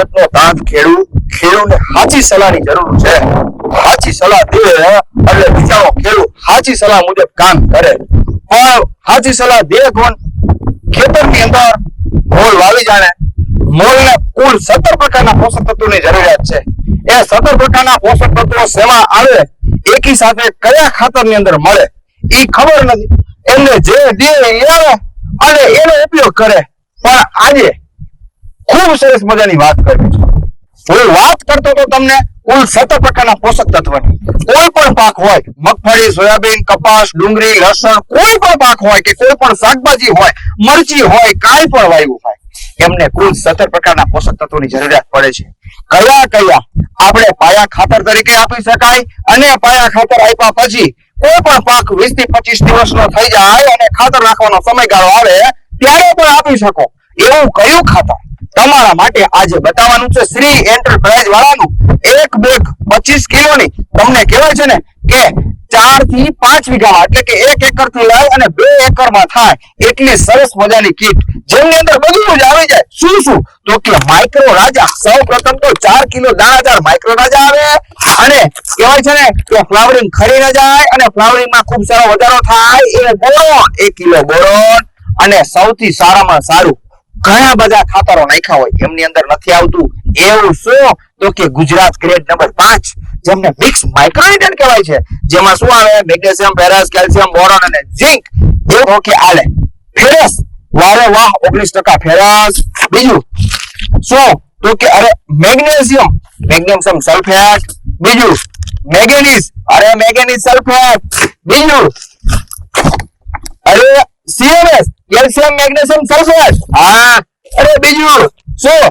જગતનો તાત ખેડૂ ખેડૂને સાચી સલાહની જરૂર છે. સાચી સલાહ દે એટલે બિચારો ખેડૂત સાચી સલાહ મુજબ કામ કરે. પણ સાચી સલાહ દે કોણ? ખેતરની અંદર મોલ વાવી જાણે. મોલને કુલ સત્તર પ્રકારના પોષક તત્વોની જરૂરિયાત છે. એ સત્તર પ્રકારના પોષક તત્વો શેમાં આવે? એકી સાથે કયા ખાતરની અંદર મળે? એ ખબર નથી. એમને જે દે એ અને એનો ઉપયોગ કરે. પણ આજે ખૂબ સરસ મજાની વાત કરવી છે. હું વાત કરતો તો તમને કુલ સત્તર પ્રકારના પોષક તત્વની કોઈ પણ પાક હોય, મગફળી, સોયાબીન, કપાસ, ડુંગળી, લસણ, કોઈ પણ પાક હોય કે કોઈ પણ શાકભાજી હોય, મરચી હોય, કાંઈ પણ વાયુ હોય, એમને કુલ સત્તર પ્રકારના પોષક તત્વોની જરૂરિયાત પડે છે. કયા કયા? આપણે પાયા ખાતર તરીકે આપી શકાય અને પાયા ખાતર આપ્યા પછી કોઈ પણ પાક વીસથી પચીસ દિવસનો થઈ જાય અને ખાતર નાખવાનો સમયગાળો આવે, ત્યારે પણ આપી શકો. એવું કયું ખાતર? તમારા માટે આજે બતાવવાનું છે શ્રી એન્ટરપ્રાઇઝ વાળાનું એક બેગ પચીસ કિલોની. તમને કહેવાય છે ને કે ચારથી પાંચ વીઘામાં, એટલે કે એક એકરથી લઈ અને બે એકરમાં થાય એટલી સરસ મજાની કીટ. જેની અંદર બધું જ આવી જાય. શું શું? તો કે માઇક્રો રાજા. સૌ પ્રથમ તો ચાર કિલો દાણાદાર માઇક્રો રાજા આવે. અને કહેવાય છે ને કે ફ્લાવરિંગ ખરી ના જાય અને ફ્લાવરિંગમાં ખૂબ સારો વધારો થાય. એ બોરોન એક કિલો બોરોન અને સૌથી સારામાં સારું ઘણા બધા ખાતરો નાખ્યા હોય એમની અંદર નથી આવતું. એવું શું? તો કે ગુજરાત ગ્રેડ નંબર પાંચ, જેમને મિક્સ માઇક્રોન્યુટ્રન કહેવાય છે, જેમાં શું આવે? મેગ્નેશિયમ, ફેરસ, કેલ્શિયમ, બોરોન અને ઝિંક. એવું કે આલે. ફેરસ. વારે વાહ, ઓગણીસ ટકા ફેરસ. બીજું, શું? તો કે અરે મેગ્નેશિયમ. Magnesium sulphate. બીજું, મેગેનીઝ. અરે મેંગેનીઝ સલ્ફેટ. બીજું, અરે સીએમએસ કેલ્શિયમ મેગ્નેશિયમ સલ્ફેટ હા. અરે બીજું શું?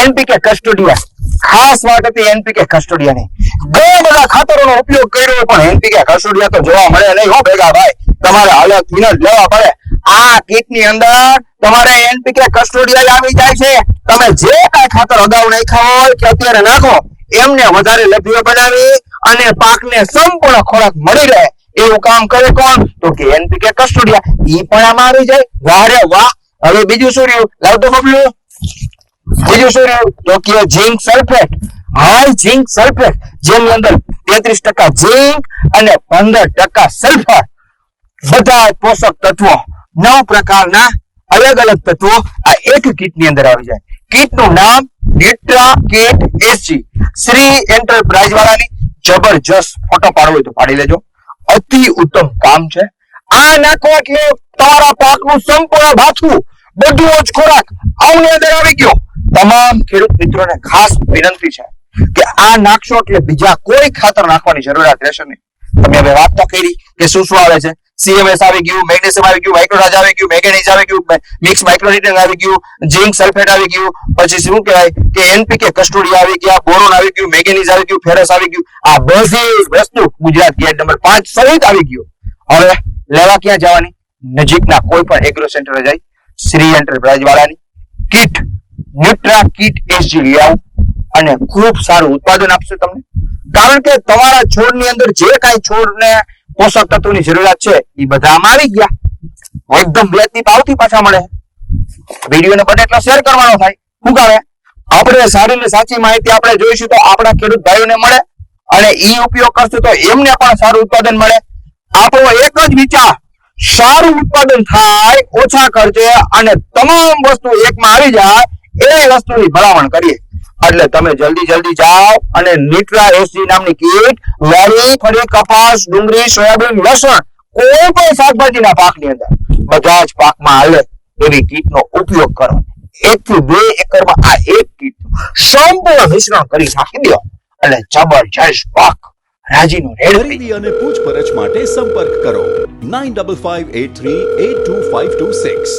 એનપીકે કસ્ટોડિયા ખાસ વાત હતી એનપીકે કસ્ટોડિયાની ઘણા બધા ખાતરોનો ઉપયોગ કર્યો પણ એનપીકે કસ્ટોડિયા તો જોવા મળે નહીં હો ભેગા ભાઈ. તમારે અલગથી લેવા પડે. આ કીટની અંદર તમારે એનપીકે કસ્ટોડિયા આવી જાય છે. તમે જે કાંઈ ખાતર અગાઉ નાખ્યા હોય કે અત્યારે નાખો એમને વધારે લભ્ય બનાવી અને પાકને સંપૂર્ણ ખોરાક મળી રહે. એવું કામ કરે કોણ? તો કે એનપીકે કસ્ટોડિયા. ઈ પણ આમાં આવી જાય. વાહ રે વાહ. હવે બીજું શું રહ્યું? લાવ તો બબલું. બીજું શું રહ્યું? તો કે zinc sulphate high zinc sulphate જેની અંદર તેત્રીસ ટકા ઝીંક અને પંદર ટકા સલ્ફર બધા પોષક તત્વો. નવ પ્રકારના અલગ અલગ તત્વો આ એક કીટની અંદર આવી જાય. કીટનું નામ નેટ્રા કીટ એસજી. શ્રી એન્ટરપ્રાઇઝ વાળાની જબરજસ્ત ફોટો પાડવો હોય તો પાડી લેજો. અતિ ઉત્તમ કામ છે. આ નાખો એટલે તમારા પાકનું સંપૂર્ણ ભાથું, બધું જ ખોરાક આવની અંદર આવી ગયો. તમામ ખેડૂત મિત્રોને ખાસ વિનંતી છે કે આ નાખશો એટલે બીજા કોઈ ખાતર નાખવાની જરૂરિયાત રહેશે નહીં. તમે હવે વાત તો કરી કે શું શું આવે છે? સીએમએસ આવી ગયું, મેગ્નેશિયમ આવી ગયું માઇક્રોરાજ આવી ગયું મેગ્નેઝ આવી ગયું, મિક્સ માઇક્રોન્યુટ્રન આવી ગયું, ઝિંક સલ્ફેટ આવી ગયું, પછી શું કહેવાય કે એનપીકે કસ્ટોડિયા આવી ગયા, બોરોન આવી ગયું મેગેનિઝ આવી ગયું, ફેરસ આવી ગયું, આ બધી વસ્તુ ગુજરાત ગેટ નંબર પાંચ સહિત આવી ગયું. હવે લેવા ક્યાં જવાની? નજીકના કોઈ પણ એગ્રો સેન્ટર જાય શ્રી એન્ટરપ્રાઇઝ વાળાની કીટ ન્યુટ્રા કીટ એસજી લઈ આવો અને ખૂબ સારું ઉત્પાદન આપશે તમને. કારણ કે તમારા છોડની અંદર જે કાંઈ છોડને પોષક તત્વોની જરૂરિયાત છે, એ બધા આવી ગયા. એકદમ વ્યાજની ભાવથી પાછા મળે. વિડીયોને બને એટલો શેર કરવાનો થાય. શું કામે આપણે સારી ને સાચી માહિતી આપણે જોઈશું તો આપણા ખેડૂત ભાઈઓને મળે અને ઈ ઉપયોગ કરશું તો એમને પણ સારું ઉત્પાદન મળે. આપણો એક જ વિચાર, સારું ઉત્પાદન થાય, ઓછા ખર્ચે અને તમામ વસ્તુ એકમાં આવી જાય, એ વસ્તુની ભલામણ કરીએ. એટલે તમે જલ્દી જલ્દી જાઓ અને નિટ્રા એસજી નામની કીટ વાડી ફળી કપાસ, ડુંગળી, સોયાબીન, લસણ, કોઈ પણ શાકભાજીના પાકની અંદર, બધા જ પાકમાં હાલે એવી કીટનો ઉપયોગ કરો. એક થી બે એકરમાં આ એક કીટ સંપૂર્ણ મિશ્રણ કરી નાખી દો એટલે જબરજસ્ત પાક રાજીનો રેડ અને પૂછપરછ માટે સંપર્ક કરો. Nine double five eight three eight two five two six.